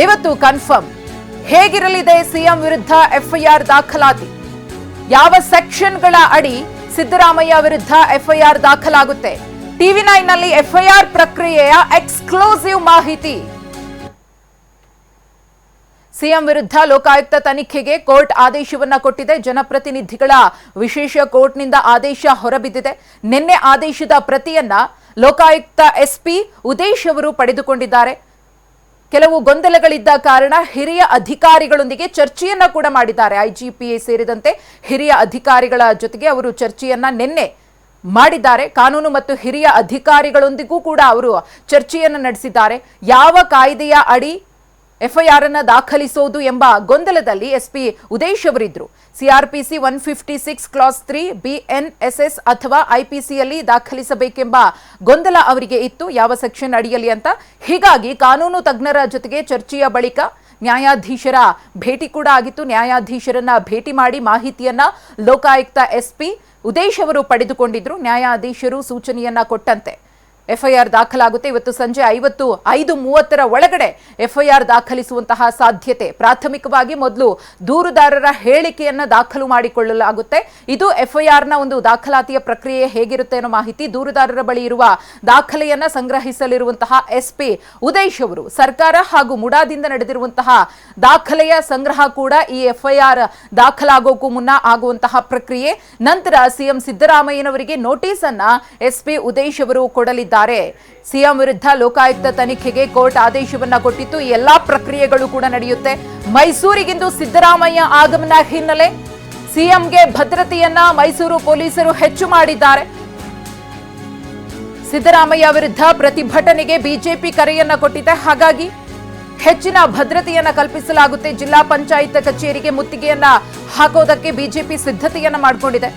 ಇವತ್ತು ಕನ್ಫರ್ಮ್ ಹೇಗಿರಲಿದೆ ಸಿಎಂ ವಿರುದ್ಧ ಎಫ್ಐಆರ್ ದಾಖಲಾತಿ? ಯಾವ ಸೆಕ್ಷನ್ಗಳ ಅಡಿ ಸಿದ್ದರಾಮಯ್ಯ ವಿರುದ್ಧ ಎಫ್ಐಆರ್ ದಾಖಲಾಗುತ್ತೆ? ಟಿವಿ ನೈನ್ನಲ್ಲಿ ಎಫ್ಐಆರ್ ಪ್ರಕ್ರಿಯೆಯ ಎಕ್ಸ್ಕ್ಲೂಸಿವ್ ಮಾಹಿತಿ. ಸಿಎಂ ವಿರುದ್ಧ ಲೋಕಾಯುಕ್ತ ತನಿಖೆಗೆ ಕೋರ್ಟ್ ಆದೇಶವನ್ನ ಕೊಟ್ಟಿದೆ. ಜನಪ್ರತಿನಿಧಿಗಳ ವಿಶೇಷ ಕೋರ್ಟ್ನಿಂದ ಆದೇಶ ಹೊರಬಿದ್ದಿದೆ. ನಿನ್ನೆ ಆದೇಶದ ಪ್ರತಿಯನ್ನ ಲೋಕಾಯುಕ್ತ ಎಸ್ಪಿ ಉದೇಶ್ ಅವರು ಪಡೆದುಕೊಂಡಿದ್ದಾರೆ. ಕೆಲವು ಗೊಂದಲಗಳಿದ್ದ ಕಾರಣ ಹಿರಿಯ ಅಧಿಕಾರಿಗಳೊಂದಿಗೆ ಚರ್ಚೆಯನ್ನ ಕೂಡ ಮಾಡಿದ್ದಾರೆ. ಐಜಿಪಿಎ ಸೇರಿದಂತೆ ಹಿರಿಯ ಅಧಿಕಾರಿಗಳ ಜೊತೆಗೆ ಅವರು ಚರ್ಚೆಯನ್ನ ನಿನ್ನೆ ಮಾಡಿದ್ದಾರೆ. ಕಾನೂನು ಮತ್ತು ಹಿರಿಯ ಅಧಿಕಾರಿಗಳೊಂದಿಗೂ ಕೂಡ ಅವರು ಚರ್ಚೆಯನ್ನು ನಡೆಸಿದ್ದಾರೆ. ಯಾವ ಕಾಯ್ದೆಯ ಅಡಿ ಎಫ್ಐಆರ್ ಅನ್ನ ದಾಖಲಿಸೋದು ಎಂಬ ಗೊಂದಲದಲ್ಲಿ SP Udesh ಅವರಿದ್ರು. CrPC one fifty six clause three BNSS ಅಥವಾ ಐಪಿಸಿಯಲ್ಲಿ ದಾಖಲಿಸಬೇಕೆಂಬ ಗೊಂದಲ ಅವರಿಗೆ ಇತ್ತು. ಯಾವ ಸೆಕ್ಷನ್ ಅಡಿಯಲ್ಲಿ ಅಂತ? ಹೀಗಾಗಿ ಕಾನೂನು ತಜ್ಞರ ಜೊತೆಗೆ ಚರ್ಚೆಯ ಬಳಿಕ ನ್ಯಾಯಾಧೀಶರ ಭೇಟಿ ಕೂಡ ಆಗಿತ್ತು. ನ್ಯಾಯಾಧೀಶರನ್ನ ಭೇಟಿ ಮಾಡಿ ಮಾಹಿತಿಯನ್ನ ಲೋಕಾಯುಕ್ತ ಎಸ್ಪಿ ಉದೇಶ್ ಅವರು ಪಡೆದುಕೊಂಡಿದ್ರು. ನ್ಯಾಯಾಧೀಶರು ಸೂಚನೆಯನ್ನ ಕೊಟ್ಟಂತೆ. ಎಫ್ಐಆರ್ ದಾಖಲಾಗುತ್ತೆ. ಇವತ್ತು ಸಂಜೆ ಐವತ್ತು, ಐದು ಮೂವತ್ತರ ಒಳಗಡೆ ಎಫ್ಐಆರ್ ದಾಖಲಿಸುವಂತಹ ಸಾಧ್ಯತೆ. ಪ್ರಾಥಮಿಕವಾಗಿ ಮೊದಲು ದೂರುದಾರರ ಹೇಳಿಕೆಯನ್ನ ದಾಖಲು ಮಾಡಿಕೊಳ್ಳಲಾಗುತ್ತೆ. ಇದು ಎಫ್ಐಆರ್ನ ಒಂದು ದಾಖಲಾತಿಯ ಪ್ರಕ್ರಿಯೆ ಹೇಗಿರುತ್ತೆ ಅನ್ನೋ ಮಾಹಿತಿ ದೂರುದಾರರ ಬಳಿ ಇರುವ ದಾಖಲೆಯನ್ನ ಸಂಗ್ರಹಿಸಲಿರುವಂತಹ ಎಸ್ಪಿ ಉದೇಶ್ ಅವರು. ಸರ್ಕಾರ ಹಾಗೂ ಮುಡಾದಿಂದ ನಡೆದಿರುವಂತಹ ದಾಖಲೆಯ ಸಂಗ್ರಹ ಕೂಡ ಈ ಎಫ್ಐಆರ್ ದಾಖಲಾಗೋಕ್ಕೂ ಮುನ್ನ ಆಗುವಂತಹ ಪ್ರಕ್ರಿಯೆ. ನಂತರ ಸಿಎಂ ಸಿದ್ದರಾಮಯ್ಯನವರಿಗೆ ನೋಟಿಸ್ ಅನ್ನ ಎಸ್ಪಿ ಉದೇಶ್ ಅವರು ಕೊಡಲಿದ್ದಾರೆ. ಸಿಎಂ ವಿರುದ್ಧ ಲೋಕಾಯುಕ್ತ ತನಿಖೆಗೆ ಕೋರ್ಟ್ ಆದೇಶವನ್ನ ಕೊಟ್ಟಿತ್ತು. ಎಲ್ಲಾ ಪ್ರಕ್ರಿಯೆಗಳು ಕೂಡ ನಡೆಯುತ್ತೆ. ಮೈಸೂರಿಗಿಂದು ಸಿದ್ದರಾಮಯ್ಯ ಆಗಮನ ಹಿನ್ನೆಲೆ ಸಿಎಂಗೆ ಭದ್ರತೆಯನ್ನ ಮೈಸೂರು ಪೊಲೀಸರು ಹೆಚ್ಚು ಮಾಡಿದ್ದಾರೆ. ಸಿದ್ದರಾಮಯ್ಯ ವಿರುದ್ಧ ಪ್ರತಿಭಟನೆಗೆ ಬಿಜೆಪಿ ಕರೆಯನ್ನ ಕೊಟ್ಟಿದೆ. ಹಾಗಾಗಿ ಹೆಚ್ಚಿನ ಭದ್ರತೆಯನ್ನ ಕಲ್ಪಿಸಲಾಗುತ್ತೆ. ಜಿಲ್ಲಾ ಪಂಚಾಯತ್ ಕಚೇರಿಗೆ ಮುತ್ತಿಗೆಯನ್ನ ಹಾಕೋದಕ್ಕೆ ಬಿಜೆಪಿ ಸಿದ್ಧತೆಯನ್ನ ಮಾಡಿಕೊಂಡಿದೆ.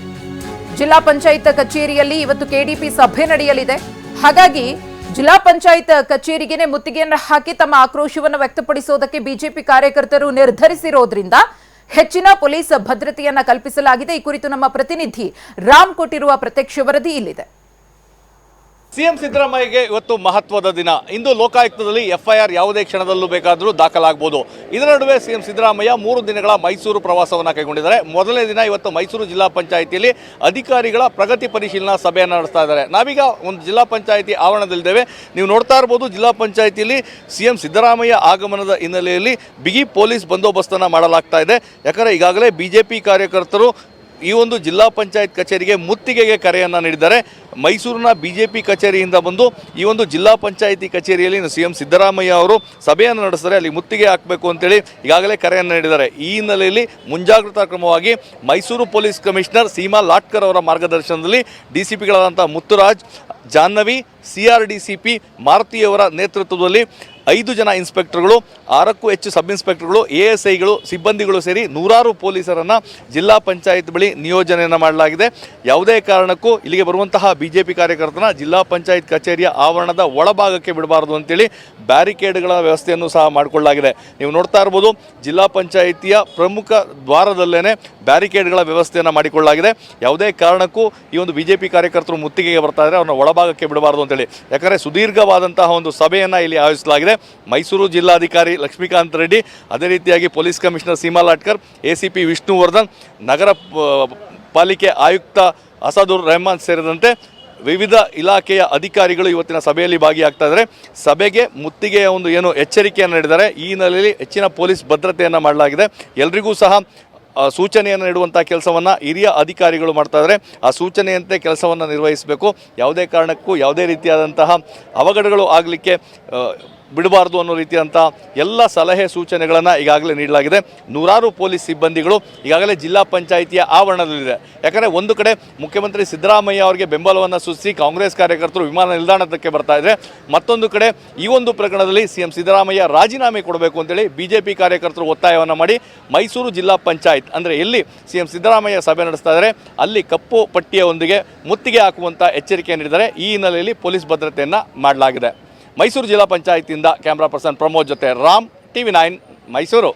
ಜಿಲ್ಲಾ ಪಂಚಾಯತ್ ಕಚೇರಿಯಲ್ಲಿ ಇವತ್ತು ಕೆಡಿಪಿ ಸಭೆ ನಡೆಯಲಿದೆ. ಹಾಗಾಗಿ ಜಿಲ್ಲಾ ಪಂಚಾಯತ್ ಕಚೇರಿಗೆನೆ ಮುತ್ತಿಗೆಯನ್ನು ಹಾಕಿ ತಮ್ಮ ಆಕ್ರೋಶವನ್ನು ವ್ಯಕ್ತಪಡಿಸೋದಕ್ಕೆ ಬಿಜೆಪಿ ಕಾರ್ಯಕರ್ತರು ನಿರ್ಧರಿಸಿರೋದ್ರಿಂದ ಹೆಚ್ಚಿನ ಪೊಲೀಸ್ ಭದ್ರತೆಯನ್ನ ಕಲ್ಪಿಸಲಾಗಿದೆ. ಈ ಕುರಿತು ನಮ್ಮ ಪ್ರತಿನಿಧಿ ರಾಮ್ ಕೊಟ್ಟಿರುವ ಪ್ರತ್ಯಕ್ಷ ವರದಿ ಇಲ್ಲಿದೆ. ಸಿಎಂ ಸಿದ್ದರಾಮಯ್ಯಗೆ ಇವತ್ತು ಮಹತ್ವದ ದಿನ. ಇಂದು ಲೋಕಾಯುಕ್ತದಲ್ಲಿ ಎಫ್ಐಆರ್ ಯಾವುದೇ ಕ್ಷಣದಲ್ಲೂ ಬೇಕಾದರೂ ದಾಖಲಾಗಬಹುದು ಇದರ ನಡುವೆ ಸಿಎಂ ಸಿದ್ದರಾಮಯ್ಯ ಮೂರು ದಿನಗಳ ಮೈಸೂರು ಪ್ರವಾಸವನ್ನು ಕೈಗೊಂಡಿದ್ದಾರೆ. ಮೊದಲನೇ ದಿನ ಇವತ್ತು ಮೈಸೂರು ಜಿಲ್ಲಾ ಪಂಚಾಯಿತಿಯಲ್ಲಿ ಅಧಿಕಾರಿಗಳ ಪ್ರಗತಿ ಪರಿಶೀಲನಾ ಸಭೆಯನ್ನು ನಡೆಸ್ತಾ ಇದ್ದಾರೆ. ನಾವೀಗ ಒಂದು ಜಿಲ್ಲಾ ಪಂಚಾಯಿತಿ ಆವರಣದಲ್ಲಿದ್ದೇವೆ. ನೀವು ನೋಡ್ತಾ ಇರ್ಬೋದು ಜಿಲ್ಲಾ ಪಂಚಾಯಿತಿಯಲ್ಲಿ ಸಿಎಂ ಸಿದ್ದರಾಮಯ್ಯ ಆಗಮನದ ಹಿನ್ನೆಲೆಯಲ್ಲಿ ಬಿಗಿ ಪೊಲೀಸ್ ಬಂದೋಬಸ್ತನ್ನು ಮಾಡಲಾಗ್ತಾ ಇದೆ. ಯಾಕಂದರೆ ಈಗಾಗಲೇ ಬಿಜೆಪಿ ಕಾರ್ಯಕರ್ತರು ಈ ಒಂದು ಜಿಲ್ಲಾ ಪಂಚಾಯತ್ ಕಚೇರಿಗೆ ಮುತ್ತಿಗೆಗೆ ಕರೆಯನ್ನು ನೀಡಿದ್ದಾರೆ. ಮೈಸೂರಿನ ಬಿ ಜೆ ಪಿ ಕಚೇರಿಯಿಂದ ಬಂದು ಈ ಒಂದು ಜಿಲ್ಲಾ ಪಂಚಾಯಿತಿ ಕಚೇರಿಯಲ್ಲಿ ಸಿ ಎಂ ಸಿದ್ದರಾಮಯ್ಯ ಅವರು ಸಭೆಯನ್ನು ನಡೆಸಿದರೆ ಅಲ್ಲಿ ಮುತ್ತಿಗೆ ಹಾಕಬೇಕು ಅಂತೇಳಿ ಈಗಾಗಲೇ ಕರೆಯನ್ನು ನೀಡಿದ್ದಾರೆ. ಈ ಹಿನ್ನೆಲೆಯಲ್ಲಿ ಮುಂಜಾಗ್ರತಾ ಕ್ರಮವಾಗಿ ಮೈಸೂರು ಪೊಲೀಸ್ ಕಮಿಷನರ್ ಸೀಮಾ ಲಾಟ್ಕರ್ ಅವರ ಮಾರ್ಗದರ್ಶನದಲ್ಲಿ D C ಪಿಗಳಾದಂಥ Muthuraj Jahnavi C R D C P ಮಾರುತಿಯವರ ನೇತೃತ್ವದಲ್ಲಿ ಐದು ಜನ ಇನ್ಸ್ಪೆಕ್ಟರ್ಗಳು, ಆರಕ್ಕೂ ಹೆಚ್ಚು ಸಬ್ ಇನ್ಸ್ಪೆಕ್ಟರ್ಗಳು ಎ ಎಸ್ ಐಗಳು, ಸಿಬ್ಬಂದಿಗಳು ಸೇರಿ ನೂರಾರು ಪೊಲೀಸರನ್ನು ಜಿಲ್ಲಾ ಪಂಚಾಯತ್ ಬಳಿ ನಿಯೋಜನೆಯನ್ನು ಮಾಡಲಾಗಿದೆ. ಯಾವುದೇ ಕಾರಣಕ್ಕೂ ಇಲ್ಲಿಗೆ ಬರುವಂತಹ ಬಿ ಜೆ ಪಿ ಕಾರ್ಯಕರ್ತನ ಜಿಲ್ಲಾ ಪಂಚಾಯತ್ ಕಚೇರಿಯ ಆವರಣದ ಒಳಭಾಗಕ್ಕೆ ಬಿಡಬಾರದು ಅಂತೇಳಿ ಬ್ಯಾರಿಕೇಡ್ಗಳ ವ್ಯವಸ್ಥೆಯನ್ನು ಸಹ ಮಾಡಿಕೊಳ್ಳಲಾಗಿದೆ. ನೀವು ನೋಡ್ತಾ ಇರ್ಬೋದು, ಜಿಲ್ಲಾ ಪಂಚಾಯಿತಿಯ ಪ್ರಮುಖ ದ್ವಾರದಲ್ಲೇ ಬ್ಯಾರಿಕೇಡ್ಗಳ ವ್ಯವಸ್ಥೆಯನ್ನು ಮಾಡಿಕೊಳ್ಳಲಾಗಿದೆ. ಯಾವುದೇ ಕಾರಣಕ್ಕೂ ಈ ಒಂದು ಬಿ ಜೆ ಕಾರ್ಯಕರ್ತರು ಮುತ್ತಿಗೆಗೆ ಬರ್ತಾ ಇದ್ದಾರೆ, ಅವ್ರನ್ನ ಒಳಭಾಗಕ್ಕೆ ಬಿಡಬಾರದು ಅಂತೇಳಿ. ಯಾಕಂದರೆ ಸುದೀರ್ಘವಾದಂತಹ ಒಂದು ಸಭೆಯನ್ನು ಇಲ್ಲಿ ಆಯೋಜಿಸಲಾಗಿದೆ. ಮೈಸೂರು ಜಿಲ್ಲಾಧಿಕಾರಿ ಲಕ್ಷ್ಮೀಕಾಂತ್ ರೆಡ್ಡಿ, ಅದೇ ರೀತಿಯಾಗಿ police commissioner Seema Latkar A C P Vishnuvardhan, ನಗರ ಪಾಲಿಕೆ ಆಯುಕ್ತ ಅಸಾದುರ್ ರೆಹಮಾನ್ ಸೇರಿದಂತೆ ವಿವಿಧ ಇಲಾಖೆಯ ಅಧಿಕಾರಿಗಳು ಇವತ್ತಿನ ಸಭೆಯಲ್ಲಿ ಭಾಗಿಯಾಗ್ತಾ ಇದ್ದಾರೆ. ಸಭೆಗೆ ಮುತ್ತಿಗೆಯ ಒಂದು ಏನು ಎಚ್ಚರಿಕೆಯನ್ನು ನೀಡಿದ್ದಾರೆ. ಈ ಹಿನ್ನೆಲೆಯಲ್ಲಿ ಹೆಚ್ಚಿನ ಪೊಲೀಸ್ ಭದ್ರತೆಯನ್ನು ಮಾಡಲಾಗಿದೆ. ಎಲ್ರಿಗೂ ಸಹ ಸೂಚನೆಯನ್ನು ನೀಡುವಂಥ ಕೆಲಸವನ್ನು ಹಿರಿಯ ಅಧಿಕಾರಿಗಳು ಮಾಡ್ತಾ ಇದ್ದಾರೆ ಆ ಸೂಚನೆಯಂತೆ ಕೆಲಸವನ್ನು ನಿರ್ವಹಿಸಬೇಕು. ಯಾವುದೇ ಕಾರಣಕ್ಕೂ ಯಾವುದೇ ರೀತಿಯಾದಂತಹ ಅವಘಡಗಳು ಆಗಲಿಕ್ಕೆ ಬಿಡಬಾರ್ದು ಅನ್ನೋ ರೀತಿಯಂಥ ಎಲ್ಲ ಸಲಹೆ ಸೂಚನೆಗಳನ್ನು ಈಗಾಗಲೇ ನೀಡಲಾಗಿದೆ. ನೂರಾರು ಪೊಲೀಸ್ ಸಿಬ್ಬಂದಿಗಳು ಈಗಾಗಲೇ ಜಿಲ್ಲಾ ಪಂಚಾಯಿತಿಯ ಆವರಣದಲ್ಲಿದೆ. ಯಾಕಂದರೆ ಒಂದು ಕಡೆ ಮುಖ್ಯಮಂತ್ರಿ ಸಿದ್ದರಾಮಯ್ಯ ಅವರಿಗೆ ಬೆಂಬಲವನ್ನು ಸೂಚಿಸಿ ಕಾಂಗ್ರೆಸ್ ಕಾರ್ಯಕರ್ತರು ವಿಮಾನ ನಿಲ್ದಾಣಕ್ಕೆ ಬರ್ತಾ ಇದ್ದಾರೆ ಮತ್ತೊಂದು ಕಡೆ ಈ ಒಂದು ಪ್ರಕರಣದಲ್ಲಿ ಸಿ ಎಂ ಸಿದ್ದರಾಮಯ್ಯ ರಾಜೀನಾಮೆ ಕೊಡಬೇಕು ಅಂತೇಳಿ ಬಿ ಜೆ ಪಿ ಕಾರ್ಯಕರ್ತರು ಒತ್ತಾಯವನ್ನು ಮಾಡಿ ಮೈಸೂರು ಜಿಲ್ಲಾ ಪಂಚಾಯತ್, ಅಂದರೆ ಎಲ್ಲಿ ಸಿ ಎಂ ಸಿದ್ದರಾಮಯ್ಯ ಸಭೆ ನಡೆಸ್ತಾ ಇದ್ದಾರೆ ಅಲ್ಲಿ ಕಪ್ಪು ಪಟ್ಟಿಯೊಂದಿಗೆ ಮುತ್ತಿಗೆ ಹಾಕುವಂಥ ಎಚ್ಚರಿಕೆ ನೀಡಿದ್ದಾರೆ. ಈ ಹಿನ್ನೆಲೆಯಲ್ಲಿ ಪೊಲೀಸ್ ಭದ್ರತೆಯನ್ನು ಮಾಡಲಾಗಿದೆ. ಮೈಸೂರು ಜಿಲ್ಲಾ ಪಂಚಾಯತಿಯಿಂದ ಕ್ಯಾಮ್ರಾ ಪರ್ಸನ್ ಪ್ರಮೋದ್ ಜೊತೆ ರಾಮ್ ಟಿವಿ ನೈನ್ ಮೈಸೂರು.